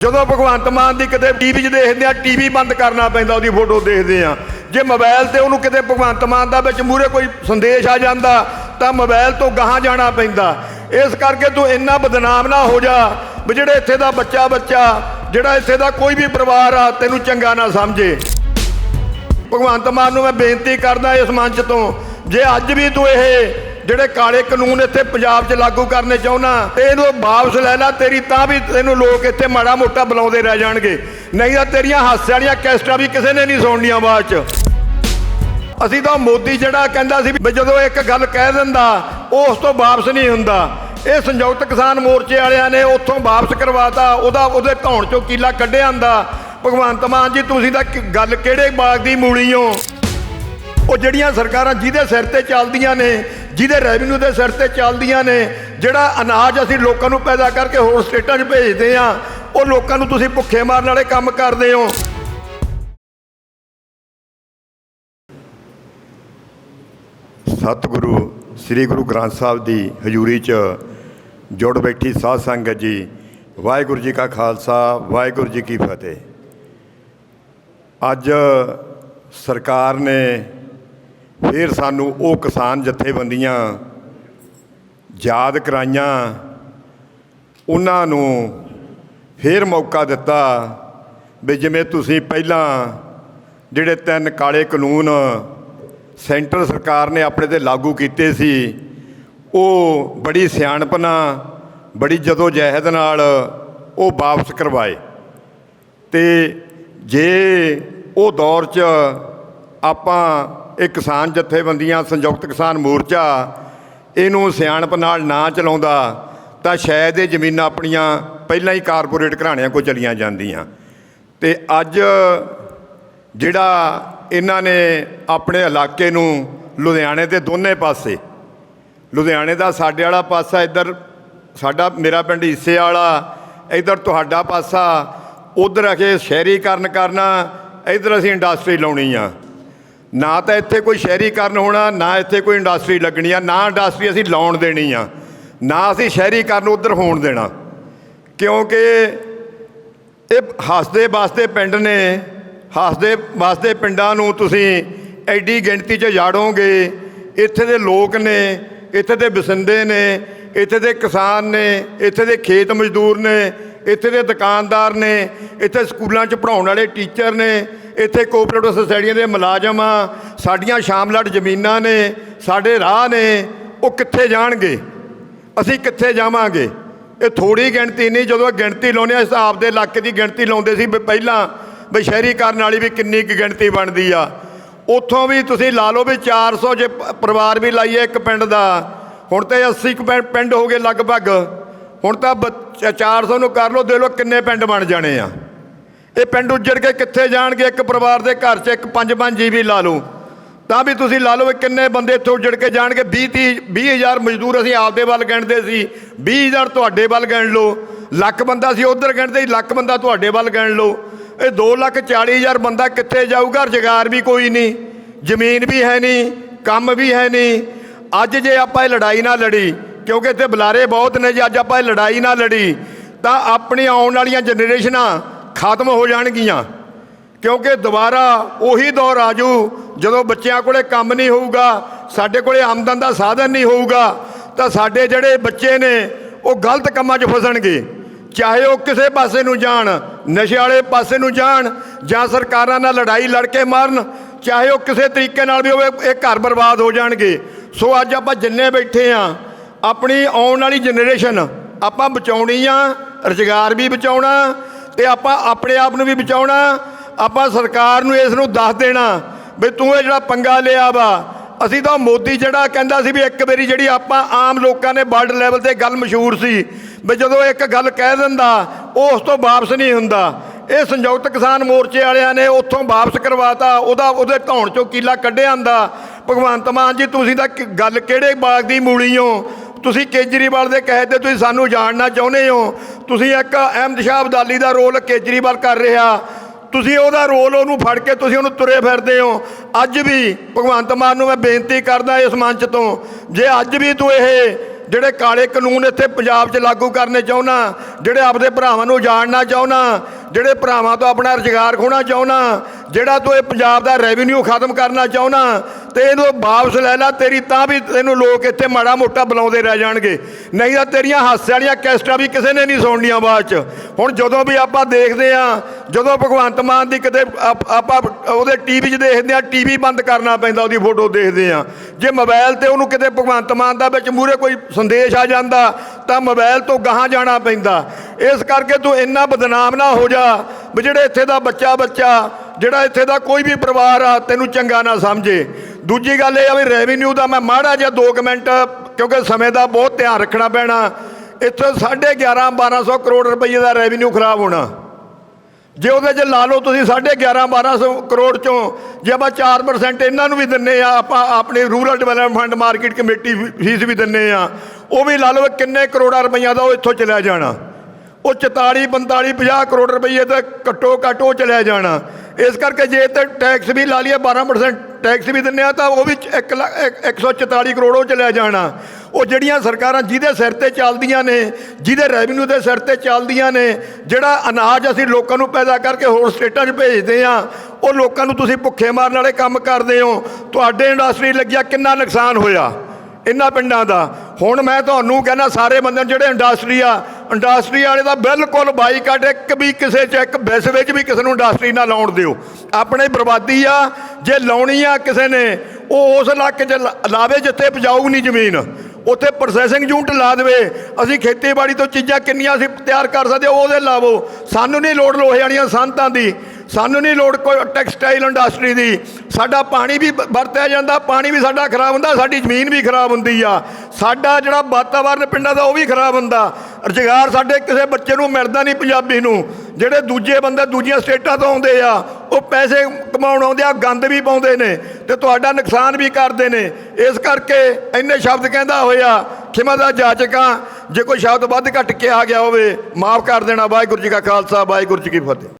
ਜਦੋਂ ਭਗਵੰਤ ਮਾਨ ਦੀ ਕਿਤੇ ਟੀਵੀ 'ਚ ਦੇਖਦੇ ਆ ਟੀਵੀ ਬੰਦ ਕਰਨਾ ਪੈਂਦਾ, ਉਹਦੀ ਫੋਟੋ ਦੇਖਦੇ ਆ। ਜੇ ਮੋਬਾਈਲ ਤੇ ਉਹਨੂੰ ਕਿਤੇ ਭਗਵੰਤ ਮਾਨ ਦਾ ਵਿੱਚ ਮੂਰੇ ਕੋਈ ਸੰਦੇਸ਼ ਆ ਜਾਂਦਾ, ਤਾਂ ਮੋਬਾਈਲ ਤੋਂ ਗਾਹਾਂ ਜਾਣਾ ਪੈਂਦਾ। ਇਸ ਕਰਕੇ ਤੂੰ ਇੰਨਾ ਬਦਨਾਮ ਨਾ ਹੋ ਜਾ ਵੀ ਜਿਹੜੇ ਇੱਥੇ ਦਾ ਬੱਚਾ ਬੱਚਾ ਜਿਹੜਾ ਇੱਥੇ ਦਾ ਕੋਈ ਵੀ ਪਰਿਵਾਰ ਆ, ਤੈਨੂੰ ਚੰਗਾ ਨਾ ਸਮਝੇ। ਭਗਵੰਤ ਮਾਨ ਨੂੰ ਮੈਂ ਬੇਨਤੀ ਕਰਦਾ ਇਸ ਮੰਚ ਤੋਂ, ਜੇ ਅੱਜ ਵੀ ਤੂੰ ਇਹ ਜਿਹੜੇ ਕਾਲੇ ਕਾਨੂੰਨ ਇੱਥੇ ਪੰਜਾਬ 'ਚ ਲਾਗੂ ਕਰਨੇ ਚਾਹੁੰਦਾ ਤੇ ਇਹਨੂੰ ਵਾਪਸ ਲੈ ਲੈ, ਤੇਰੀ ਤਾਂ ਵੀ ਤੈਨੂੰ ਲੋਕ ਇੱਥੇ ਮਾੜਾ ਮੋਟਾ ਬੁਲਾਉਂਦੇ ਰਹਿ ਜਾਣਗੇ। ਨਹੀਂ ਤਾਂ ਤੇਰੀਆਂ ਹਾਸੇ ਵਾਲੀਆਂ ਕੈਸਟਾਂ ਵੀ ਕਿਸੇ ਨੇ ਨਹੀਂ ਸੁਣਨੀਆਂ ਬਾਅਦ 'ਚ। ਅਸੀਂ ਤਾਂ ਮੋਦੀ ਜਿਹੜਾ ਕਹਿੰਦਾ ਸੀ ਵੀ ਜਦੋਂ ਇੱਕ ਗੱਲ ਕਹਿ ਦਿੰਦਾ ਉਹ ਉਸ ਤੋਂ ਵਾਪਸ ਨਹੀਂ ਹੁੰਦਾ। ਇਹ ਸੰਯੁਕਤ ਕਿਸਾਨ ਮੋਰਚੇ ਵਾਲਿਆਂ ਨੇ ਉੱਥੋਂ ਵਾਪਸ ਕਰਵਾਤਾ, ਉਹਦਾ ਉਹਦੇ ਧੌਣ ਚੋਂ ਕੀਲਾ ਕੱਢਿਆ ਆਂਦਾ ਭਗਵੰਤ ਮਾਨ ਜੀ, ਤੁਸੀਂ ਤਾਂ ਗੱਲ ਕਿਹੜੇ ਬਾਗ ਦੀ ਮੂਲੀ ਹੋ? ਉਹ ਜਿਹੜੀਆਂ ਸਰਕਾਰਾਂ ਜਿਹਦੇ ਸਿਰ ਤੇ ਚੱਲਦੀਆਂ ਨੇ ਜਿਹਦੇ ਰੈਵਨਿਊ ਦੇ ਸਿਰ ਤੇ ਚੱਲਦੀਆਂ ਨੇ, ਜਿਹੜਾ ਅਨਾਜ ਅਸੀਂ ਲੋਕਾਂ ਨੂੰ ਪੈਦਾ ਕਰਕੇ ਹੋਰ ਸਟੇਟਾਂ 'ਚ ਭੇਜਦੇ ਆ ਉਹ ਲੋਕਾਂ ਨੂੰ ਤੁਸੀਂ ਭੁੱਖੇ ਮਾਰਨ ਵਾਲੇ ਕੰਮ ਕਰਦੇ ਹੋ। ਸਤਿਗੁਰੂ, ਸ੍ਰੀ ਗੁਰੂ ਗ੍ਰੰਥ ਸਾਹਿਬ ਦੀ ਹਜ਼ੂਰੀ 'ਚ ਜੁੜ ਬੈਠੀ ਸਾਧ ਸੰਗਤ ਜੀ, ਵਾਹਿਗੁਰੂ ਜੀ ਕਾ ਖਾਲਸਾ, ਵਾਹਿਗੁਰੂ ਜੀ ਕੀ ਫਤਿਹ। ਅੱਜ ਸਰਕਾਰ ਨੇ ਫਿਰ ਸਾਨੂੰ ਉਹ ਕਿਸਾਨ ਜਥੇਬੰਦੀਆਂ ਯਾਦ ਕਰਾਈਆਂ, ਉਹਨਾਂ ਨੂੰ ਫਿਰ ਮੌਕਾ ਦਿੱਤਾ ਵੀ ਜਿਵੇਂ ਤੁਸੀਂ ਪਹਿਲਾਂ ਜਿਹੜੇ ਤਿੰਨ ਕਾਲੇ ਕਾਨੂੰਨ ਸੈਂਟਰ ਸਰਕਾਰ ਨੇ ਆਪਣੇ ਤੇ ਲਾਗੂ ਕੀਤੇ ਸੀ, ਉਹ ਬੜੀ ਸਿਆਣਪਨਾ, ਬੜੀ ਜਦੋਂ ਜਹਿਦ ਨਾਲ ਉਹ ਵਾਪਸ ਕਰਵਾਏ। ਤੇ ਜੇ ਉਹ ਦੌਰ 'ਚ ਆਪਾਂ ਇਹ ਕਿਸਾਨ ਜਥੇਬੰਦੀਆਂ, ਸੰਯੁਕਤ ਕਿਸਾਨ ਮੋਰਚਾ ਇਹਨੂੰ ਸਿਆਣਪ ਨਾਲ ਨਾ ਚਲਾਉਂਦਾ, ਤਾਂ ਸ਼ਾਇਦ ਇਹ ਜ਼ਮੀਨਾਂ ਆਪਣੀਆਂ ਪਹਿਲਾਂ ਹੀ ਕਾਰਪੋਰੇਟ ਘਰਾਣਿਆਂ ਕੋਲ ਚਲੀਆਂ ਜਾਂਦੀਆਂ। ਤੇ ਅੱਜ ਜਿਹੜਾ ਇਹਨਾਂ ਨੇ ਆਪਣੇ ਇਲਾਕੇ ਨੂੰ ਲੁਧਿਆਣੇ ਦੇ ਦੋਨੇ ਪਾਸੇ, ਲੁਧਿਆਣੇ ਦਾ ਸਾਡੇ ਵਾਲਾ ਪਾਸਾ ਇੱਧਰ, ਸਾਡਾ, ਮੇਰਾ ਪਿੰਡ ਹਿੱਸੇ ਵਾਲਾ, ਇੱਧਰ ਤੁਹਾਡਾ ਪਾਸਾ, ਉਧਰ ਅਖੇ ਸ਼ਹਿਰੀਕਰਨ ਕਰਨਾ, ਇੱਧਰ ਅਸੀਂ ਇੰਡਸਟਰੀ ਲਾਉਣੀ ਆ। ਨਾ ਤਾਂ ਇੱਥੇ ਕੋਈ ਸ਼ਹਿਰੀਕਰਨ ਹੋਣਾ, ਨਾ ਇੱਥੇ ਕੋਈ ਇੰਡਸਟਰੀ ਲੱਗਣੀ ਆ, ਨਾ ਇੰਡਸਟਰੀ ਅਸੀਂ ਲਾਉਣ ਦੇਣੀ ਆ, ਨਾ ਅਸੀਂ ਸ਼ਹਿਰੀਕਰਨ ਉਧਰ ਹੋਣ ਦੇਣਾ। ਕਿਉਂਕਿ ਇਹ ਹੱਸਦੇ ਵਸਦੇ ਪਿੰਡ ਨੇ, ਹੱਸਦੇ ਵਸਦੇ ਪਿੰਡਾਂ ਨੂੰ ਤੁਸੀਂ ਐਡੀ ਗਿਣਤੀ 'ਚ ਜਾੜੋਗੇ, ਇੱਥੇ ਦੇ ਲੋਕ ਨੇ, ਇੱਥੇ ਦੇ ਬਸਿੰਦੇ ਨੇ, ਇੱਥੇ ਦੇ ਕਿਸਾਨ ਨੇ, ਇੱਥੇ ਦੇ ਖੇਤ ਮਜ਼ਦੂਰ ਨੇ ਇੱਥੇ ਦੇ ਦੁਕਾਨਦਾਰ ਨੇ, ਇੱਥੇ ਸਕੂਲਾਂ 'ਚ ਪੜਾਉਣ ਵਾਲੇ ਟੀਚਰ ਨੇ, ਇੱਥੇ ਕੋਆਪਰੇਟਿਵ ਸੋਸਾਇਟੀਆਂ ਦੇ ਮੁਲਾਜ਼ਮ ਆ, ਸਾਡੀਆਂ ਸ਼ਾਮਲਾਟ ਜ਼ਮੀਨਾਂ ਨੇ, ਸਾਡੇ ਰਾਹ ਨੇ, ਉਹ ਕਿੱਥੇ ਜਾਣਗੇ? ਅਸੀਂ ਕਿੱਥੇ ਜਾਵਾਂਗੇ? ਇਹ ਥੋੜੀ ਗਿਣਤੀ ਨਹੀਂ, ਜਦੋਂ ਇਹ ਗਿਣਤੀ ਲਾਉਂਦੇ ਆ ਹਿਸਾਬ ਦੇ ਇਲਾਕੇ ਦੀ ਗਿਣਤੀ ਲਾਉਂਦੇ ਸੀ ਵੀ ਪਹਿਲਾਂ ਵੀ ਸ਼ਹਿਰੀਕਰਨ ਵਾਲੀ ਵੀ ਕਿੰਨੀ ਕੁ ਗਿਣਤੀ ਬਣਦੀ ਆ। ਉੱਥੋਂ ਵੀ ਤੁਸੀਂ ਲਾ ਲਓ ਵੀ 400 ਜੇ ਪਰਿਵਾਰ ਵੀ ਲਾਈਏ ਇੱਕ ਪਿੰਡ ਦਾ, ਹੁਣ ਤੇ 80 ਕੁ ਪਿੰਡ ਹੋ ਗਏ ਲਗਭਗ। ਹੁਣ ਤਾਂ ਬ- 400 ਨੂੰ ਕਰ ਲਓ, ਦੇ ਲਓ ਕਿੰਨੇ ਪਿੰਡ ਬਣ ਜਾਣੇ ਆ। ਇਹ ਪਿੰਡ ਉੱਜੜ ਕੇ ਕਿੱਥੇ ਜਾਣਗੇ? ਇੱਕ ਪਰਿਵਾਰ ਦੇ ਘਰ 'ਚ ਇੱਕ ਪੰਜ ਪੰਜ ਜੀਵੀ ਲਾ ਲਓ। ਤਾਂ ਵੀ ਤੁਸੀਂ ਲਾ ਲਓ ਵੀ ਕਿੰਨੇ ਬੰਦੇ ਇੱਥੋਂ ਉੱਜੜ ਕੇ ਜਾਣਗੇ? 20 30 20000 ਮਜ਼ਦੂਰ ਅਸੀਂ ਆਪਦੇ ਵੱਲ ਗਿਣਦੇ ਸੀ। 20000 ਤੁਹਾਡੇ ਵੱਲ ਗਿਣ ਲਓ। ਲੱਖ ਬੰਦਾ ਸੀ ਉਧਰ ਗਿਣਦੇ ਸੀ, ਲੱਖ ਬੰਦਾ ਤੁਹਾਡੇ ਵੱਲ ਗਿਣ ਲਓ। ਇਹ 2 ਲੱਖ 40 ਹਜ਼ਾਰ ਬੰਦਾ ਕਿੱਥੇ ਜਾਊਗਾ? ਰੁਜ਼ਗਾਰ ਵੀ ਕੋਈ ਨਹੀਂ, ਜ਼ਮੀਨ ਵੀ ਹੈ ਨਹੀਂ, ਕੰਮ ਵੀ ਹੈ ਨਹੀਂ। ਅੱਜ ਜੇ ਆਪਾਂ ਇਹ ਲੜਾਈ ਨਾ ਲੜੀ ਕਿਉਂਕਿ ਇੱਥੇ ਬੁਲਾਰੇ ਬਹੁਤ ਨੇ ਜੇ ਅੱਜ ਆਪਾਂ ਇਹ ਲੜਾਈ ਨਾ ਲੜੀ, ਤਾਂ ਆਪਣੀ ਆਉਣ ਵਾਲੀਆਂ ਜਨਰੇਸ਼ਨਾਂ ਖਤਮ ਹੋ ਜਾਣਗੀਆਂ। ਕਿਉਂਕਿ ਦੁਬਾਰਾ ਉਹੀ ਦੌਰ ਆਜੂ, ਜਦੋਂ ਬੱਚਿਆਂ ਕੋਲੇ ਕੰਮ ਨਹੀਂ ਹੋਊਗਾ, ਸਾਡੇ ਕੋਲੇ ਆਮਦਨ ਦਾ ਸਾਧਨ ਨਹੀਂ ਹੋਊਗਾ, ਤਾਂ ਸਾਡੇ ਜਿਹੜੇ ਬੱਚੇ ਨੇ, ਉਹ ਗਲਤ ਕੰਮਾਂ 'ਚ ਫਸਣਗੇ। ਚਾਹੇ ਉਹ ਕਿਸੇ ਪਾਸੇ ਨੂੰ ਜਾਣ, ਨਸ਼ੇ ਵਾਲੇ ਪਾਸੇ ਨੂੰ ਜਾਣ, ਜਾਂ ਸਰਕਾਰਾਂ ਨਾਲ ਲੜਾਈ ਲੜ ਕੇ ਮਾਰਨ, ਚਾਹੇ ਉਹ ਕਿਸੇ ਤਰੀਕੇ ਨਾਲ ਵੀ ਹੋਵੇ, ਇਹ ਘਰ ਬਰਬਾਦ ਹੋ ਜਾਣਗੇ। ਸੋ ਅੱਜ ਆਪਾਂ ਜਿੰਨੇ ਬੈਠੇ ਆ ਆਪਣੀ ਆਉਣ ਵਾਲੀ ਜਨਰੇਸ਼ਨ, ਆਪਾਂ ਬਚਾਉਣੀ ਆ, ਰੁਜ਼ਗਾਰ ਵੀ ਬਚਾਉਣਾ, ਤੇ ਆਪਾਂ ਆਪਣੇ ਆਪ ਨੂੰ ਵੀ ਬਚਾਉਣਾ, ਆਪਾਂ ਸਰਕਾਰ ਨੂੰ ਇਸ ਨੂੰ ਦੱਸ ਦੇਣਾ, ਵੀ ਤੂੰ ਇਹ ਜਿਹੜਾ ਪੰਗਾ ਲਿਆ ਵਾ, ਅਸੀਂ ਤਾਂ ਮੋਦੀ ਜਿਹੜਾ ਕਹਿੰਦਾ ਸੀ ਵੀ ਇੱਕ ਵਾਰੀ ਜਿਹੜੀ ਆਪਾਂ ਆਮ ਲੋਕਾਂ ਨੇ ਵਰਲਡ ਲੈਵਲ ਤੇ ਗੱਲ ਮਸ਼ਹੂਰ ਸੀ, ਵੀ ਜਦੋਂ ਇੱਕ ਗੱਲ ਕਹਿ ਦਿੰਦਾ ਉਹ ਉਸ ਤੋਂ ਵਾਪਸ ਨਹੀਂ ਹੁੰਦਾ। ਇਹ ਸੰਯੁਕਤ ਕਿਸਾਨ ਮੋਰਚੇ ਵਾਲਿਆਂ ਨੇ ਉੱਥੋਂ ਵਾਪਸ ਕਰਵਾਤਾ, ਉਹਦਾ ਉਹਦੇ ਧੌਣ ਚੋਂ ਕੀਲਾ ਕੱਢਿਆ ਆਂਦਾ। ਭਗਵੰਤ ਮਾਨ ਜੀ, ਤੁਸੀਂ ਤਾਂ ਕਿ- ਗੱਲ ਕਿਹੜੇ ਬਾਗ ਦੀ ਮੂਲੀ ਹੋ? ਤੁਸੀਂ ਕੇਜਰੀਵਾਲ ਦੇ ਕਹੇ ਤੇ ਤੁਸੀਂ ਸਾਨੂੰ ਜਾਣਨਾ ਚਾਹੁੰਦੇ ਹੋ। ਤੁਸੀਂ ਇੱਕ ਅਹਿਮਦ ਸ਼ਾਹ ਅਬਦਾਲੀ ਦਾ ਰੋਲ ਕੇਜਰੀਵਾਲ ਕਰ ਰਿਹਾ। ਤੁਸੀਂ ਉਹਦਾ ਰੋਲ ਉਹਨੂੰ ਫੜ ਕੇ ਤੁਸੀਂ ਉਹਨੂੰ ਤੁਰੇ ਫਿਰਦੇ ਹੋ। ਅੱਜ ਵੀ ਭਗਵੰਤ ਮਾਨ ਨੂੰ ਮੈਂ ਬੇਨਤੀ ਕਰਦਾ ਇਸ ਮੰਚ ਤੋਂ, ਜੇ ਅੱਜ ਵੀ ਤੂੰ ਇਹ ਜਿਹੜੇ ਕਾਲੇ ਕਾਨੂੰਨ ਇੱਥੇ ਪੰਜਾਬ 'ਚ ਲਾਗੂ ਕਰਨੇ ਚਾਹੁੰਨਾ, ਜਿਹੜੇ ਆਪਦੇ ਭਰਾਵਾਂ ਨੂੰ ਜਾਣਨਾ ਚਾਹੁੰਨਾ, ਜਿਹੜੇ ਭਰਾਵਾਂ ਤੋਂ ਆਪਣਾ ਰੁਜ਼ਗਾਰ ਖੋਣਾ ਚਾਹੁੰਨਾ ਜਿਹੜਾ ਤੂੰ ਇਹ ਪੰਜਾਬ ਦਾ ਰੈਵਨਿਊ ਖਤਮ ਕਰਨਾ ਚਾਹੁੰਦਾ, ਤੇ ਇਹਨੂੰ ਵਾਪਸ ਲੈ ਲੈ, ਤੇਰੀ ਤਾਂ ਵੀ ਤੈਨੂੰ ਲੋਕ ਇੱਥੇ ਮਾੜਾ ਮੋਟਾ ਬੁਲਾਉਂਦੇ ਰਹਿ ਜਾਣਗੇ। ਨਹੀਂ ਤਾਂ ਤੇਰੀਆਂ ਹਾਸੇ ਵਾਲੀਆਂ ਕੈਸਟਾਂ ਵੀ ਕਿਸੇ ਨੇ ਨਹੀਂ ਸੁਣਨੀਆਂ ਬਾਅਦ ਚ। ਹੁਣ ਜਦੋਂ ਵੀ ਆਪਾਂ ਦੇਖਦੇ ਆ ਜਦੋਂ ਭਗਵੰਤ ਮਾਨ ਦੀ ਕਿਤੇ ਆਪ- ਆਪਾਂ ਉਹਦੇ ਟੀਵੀ 'ਚ ਦੇਖਦੇ ਆ ਟੀਵੀ ਬੰਦ ਕਰਨਾ ਪੈਂਦਾ, ਉਹਦੀ ਫੋਟੋ ਦੇਖਦੇ ਆ ਜੇ ਮੋਬਾਈਲ ਤੇ ਉਹਨੂੰ ਕਿਤੇ ਭਗਵੰਤ ਮਾਨ ਦਾ ਵਿੱਚ ਮੂਹਰੇ ਕੋਈ ਸੰਦੇਸ਼ ਆ ਜਾਂਦਾ, ਤਾਂ ਮੋਬਾਈਲ ਤੋਂ ਗਾਹਾਂ ਜਾਣਾ ਪੈਂਦਾ। ਇਸ ਕਰਕੇ ਤੂੰ ਇੰਨਾ ਬਦਨਾਮ ਨਾ ਹੋ ਜਾ, ਵੀ ਜਿਹੜੇ ਇੱਥੇ ਦਾ ਬੱਚਾ ਬੱਚਾ ਜਿਹੜਾ ਇੱਥੇ ਦਾ ਕੋਈ ਵੀ ਪਰਿਵਾਰ ਆ, ਤੈਨੂੰ ਚੰਗਾ ਨਾ ਸਮਝੇ। ਦੂਜੀ ਗੱਲ ਇਹ ਆ ਵੀ ਰੈਵਨਿਊ ਦਾ ਮੈਂ ਮਾੜਾ ਜਿਹਾ 2 ਮਿੰਟ, ਕਿਉਂਕਿ ਸਮੇਂ ਦਾ ਬਹੁਤ ਧਿਆਨ ਰੱਖਣਾ ਪੈਣਾ। ਇੱਥੇ 11.5 1200 ਕਰੋੜ ਰੁਪਏ ਦਾ ਰੈਵਨਿਊ ਖਰਾਬ ਹੋਣਾ। ਜੇ ਉਹਦੇ 'ਚ ਲਾ ਲਓ ਤੁਸੀਂ 11.5 1200 ਕਰੋੜ ਚੋਂ, ਜੇ ਆਪਾਂ 4% ਇਹਨਾਂ ਨੂੰ ਵੀ ਦਿੰਨੇ ਆ, ਆਪਾਂ ਆਪਣੇ rural development fund market committee fee ਵੀ ਦਿੰਨੇ ਆ, ਉਹ ਵੀ ਲਾ ਲਓ ਕਿੰਨੇ ਕਰੋੜਾਂ ਰੁਪਈਆ ਦਾ ਉਹ ਇੱਥੋਂ ਚਲਿਆ ਜਾਣਾ। ਉਹ 44 45 50 ਕਰੋੜ ਰੁਪਈਏ ਤੇ ਘੱਟੋ ਘੱਟ ਉਹ ਚਲਿਆ ਜਾਣਾ। ਇਸ ਕਰਕੇ ਜੇ ਤੇ ਟੈਕਸ ਵੀ ਲਾ ਲਈਏ 12% ਟੈਕਸ ਵੀ ਦਿੰਨੇ ਆ ਤਾਂ ਉਹ ਵੀ 1 ਲੱਖ 144 ਕਰੋੜ ਉਹ ਲੈ ਜਾਣਾ। ਉਹ ਜਿਹੜੀਆਂ ਸਰਕਾਰਾਂ ਜਿਹਦੇ ਸਿਰ ਤੇ ਚੱਲਦੀਆਂ ਨੇ, ਜਿਹਦੇ ਰੈਵਨਿਊ ਦੇ ਸਿਰ ਤੇ ਚੱਲਦੀਆਂ ਨੇ, ਜਿਹੜਾ ਅਨਾਜ ਅਸੀਂ ਲੋਕਾਂ ਨੂੰ ਪੈਦਾ ਕਰਕੇ ਹੋਰ ਸਟੇਟਾਂ 'ਚ ਭੇਜਦੇ ਆ, ਉਹ ਲੋਕਾਂ ਨੂੰ ਤੁਸੀਂ ਭੁੱਖੇ ਮਾਰਨ ਵਾਲੇ ਕੰਮ ਕਰਦੇ ਹੋ। ਤੁਹਾਡੇ ਇੰਡਸਟਰੀ ਲੱਗਿਆ ਕਿੰਨਾ ਨੁਕਸਾਨ ਹੋਇਆ? ਇਹਨਾਂ ਪਿੰਡਾਂ ਦਾ। ਹੁਣ ਮੈਂ ਤੁਹਾਨੂੰ ਕਹਿੰਦਾ, ਸਾਰੇ ਬੰਦੇ ਜਿਹੜੇ ਇੰਡਸਟਰੀ ਆ ਇੰਡਸਟਰੀ ਵਾਲੇ ਦਾ ਬਿਲਕੁਲ ਬਾਈਕਾਟ ਇੱਕ ਵੀ ਕਿਸੇ ਚ ਇੱਕ ਬਿਸ ਵਿੱਚ ਵੀ ਕਿਸੇ ਨੂੰ ਇੰਡਸਟਰੀ ਨਾ ਲਾਉਣ ਦਿਓ। ਆਪਣੇ ਬਰਬਾਦੀ ਆ, ਜੇ ਲਾਉਣੀ ਆ ਕਿਸੇ ਨੇ, ਉਹ ਉਸ ਇਲਾਕੇ 'ਚ ਲਾ- ਲਾਵੇ ਜਿੱਥੇ ਉਪਜਾਊ ਨਹੀਂ ਜ਼ਮੀਨ। ਉੱਥੇ ਪ੍ਰੋਸੈਸਿੰਗ ਯੂਨਿਟ ਲਾ ਦੇਵੇ। ਅਸੀਂ ਖੇਤੀਬਾੜੀ ਤੋਂ ਚੀਜ਼ਾਂ ਕਿੰਨੀਆਂ ਅਸੀਂ ਤਿਆਰ ਕਰ ਸਕਦੇ ਉਹਦੇ ਲਾਵੋ। ਸਾਨੂੰ ਨਹੀਂ ਲੋੜ ਲੋਹੇ ਵਾਲੀਆਂ ਸੰਤਾਂ ਦੀ। ਸਾਨੂੰ ਨਹੀਂ ਲੋੜ ਕੋਈ ਟੈਕਸਟਾਈਲ ਇੰਡਸਟਰੀ ਦੀ। ਸਾਡਾ ਪਾਣੀ ਵੀ, ਵਰਤਿਆ ਜਾਂਦਾ, ਪਾਣੀ ਵੀ ਸਾਡਾ ਖਰਾਬ ਹੁੰਦਾ, ਸਾਡੀ ਜ਼ਮੀਨ ਵੀ ਖਰਾਬ ਹੁੰਦੀ ਆ। ਸਾਡਾ ਜਿਹੜਾ ਵਾਤਾਵਰਨ ਪਿੰਡਾਂ ਦਾ ਉਹ ਵੀ ਖਰਾਬ ਹੁੰਦਾ। ਰੁਜ਼ਗਾਰ ਸਾਡੇ ਕਿਸੇ ਬੱਚੇ ਨੂੰ ਮਿਲਦਾ ਨਹੀਂ ਪੰਜਾਬੀ ਨੂੰ। ਜਿਹੜੇ ਦੂਜੇ ਬੰਦੇ ਦੂਜੀਆਂ ਸਟੇਟਾਂ ਤੋਂ ਆਉਂਦੇ ਆ, ਉਹ ਪੈਸੇ ਕਮਾਉਣ ਆਉਂਦੇ ਆ, ਗੰਦ ਵੀ ਪਾਉਂਦੇ ਨੇ ਤੇ ਤੁਹਾਡਾ ਨੁਕਸਾਨ ਵੀ ਕਰਦੇ ਨੇ। ਇਸ ਕਰਕੇ ਇੰਨੇ ਸ਼ਬਦ ਕਹਿੰਦਾ ਹੋਇਆ, ਖਿਮਾ ਦਾ ਜਾਚਕਾਂ ਜੇ ਕੋਈ ਸ਼ਬਦ ਵੱਧ ਘੱਟ ਕਿਹਾ ਗਿਆ ਹੋਵੇ, ਮਾਫ ਕਰ ਦੇਣਾ। ਵਾਹਿਗੁਰੂ ਜੀ ਕਾ ਖਾਲਸਾ, ਵਾਹਿਗੁਰੂ ਜੀ ਕੀ ਫਤਿਹ।